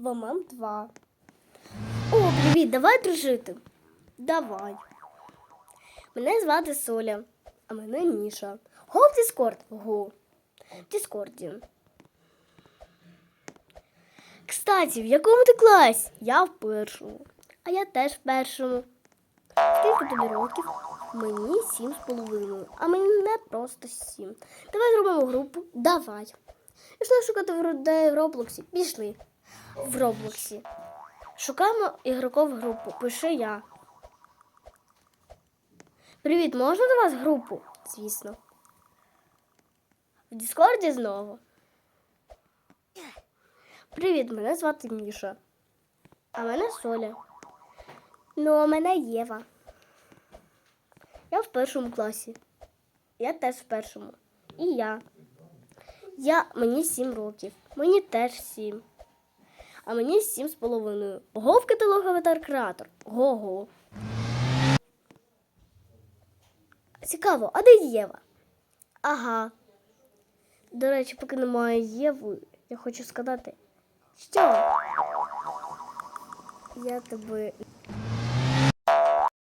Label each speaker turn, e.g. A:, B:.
A: ВММ 2. О, привіт, давай дружити. Давай. Мене звати Соля, а мене Міша. Го в Діскорд? Го. В Діскорді. Кстати, в якому ти класі? Я в першому. А я теж в першому. Скільки тобі років? Мені сім з половиною, а мені не просто сім. Давай зробимо групу. Давай. Пішли шукати в людей в Роблоксі. Пішли. В Роблоксі. Шукаємо ігрокову групу. Пиши я. Привіт, можна до вас групу? Звісно. В Діскорді знову. Привіт, мене звати Міша. А мене Соля. Ну, а мене Єва. Я в першому класі. Я теж в першому. І я. Я мені сім років. Мені теж сім. А мені сім з половиною. Гов каталог аватар креатор. Го-го. Цікаво, а де Єва? Ага. До речі, поки немає Єви, я хочу сказати, що я тебе